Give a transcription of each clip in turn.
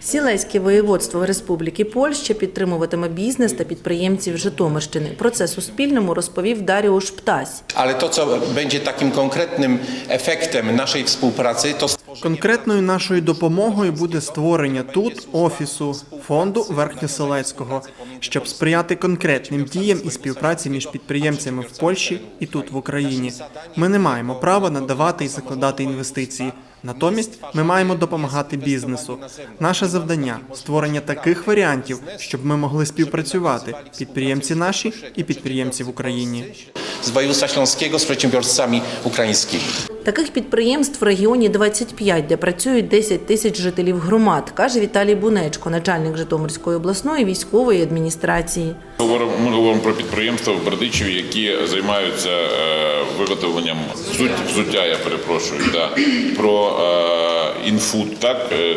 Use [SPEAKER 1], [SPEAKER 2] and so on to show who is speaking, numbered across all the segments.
[SPEAKER 1] Сілеське воєводство Республіки Польща підтримуватиме бізнес та підприємців Житомирщини. Про це Суспільному розповів Даріуш Птась.
[SPEAKER 2] Ale to, co będzie takim konkretnym efektem naszej współpracy, to
[SPEAKER 3] Конкретною нашою допомогою буде створення тут офісу фонду Верхньоселецького, щоб сприяти конкретним діям і співпраці між підприємцями в Польщі і тут в Україні. Ми не маємо права надавати і закладати інвестиції. Натомість ми маємо допомагати бізнесу. Наше завдання створення таких варіантів, щоб ми могли співпрацювати підприємці наші і підприємці в Україні.
[SPEAKER 2] Z województwa śląskiego z przedsiębiorcami ukraińskimi.
[SPEAKER 1] Таких підприємств в регіоні 25, де працюють 10 тисяч жителів громад, каже Віталій Бунечко, начальник Житомирської обласної військової адміністрації.
[SPEAKER 4] Говоримо- Ми говоримо про підприємства в Бердичеві, які займаються е, виготовленням взут- взуття, я перепрошую, да, про е, інфуд, так, е,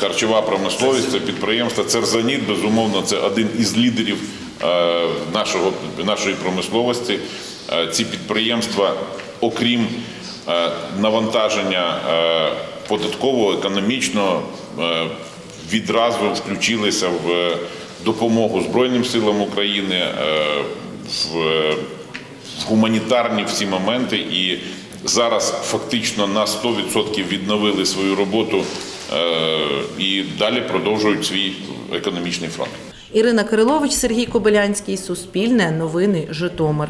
[SPEAKER 4] харчова промисловість, це підприємство Церзаніт, безумовно, це один із лідерів нашого, нашої промисловості. Е, Ці підприємства, окрім е, навантаження е, податкового, економічного, е, відразу включилися в допомогу Збройним силам України, е, в гуманітарні всі моменти, і зараз фактично на 100% відновили свою роботу е, і далі продовжують свій економічний фронт.
[SPEAKER 1] Ірина Кирилович, Сергій Кобилянський, Суспільне, Новини, Житомир.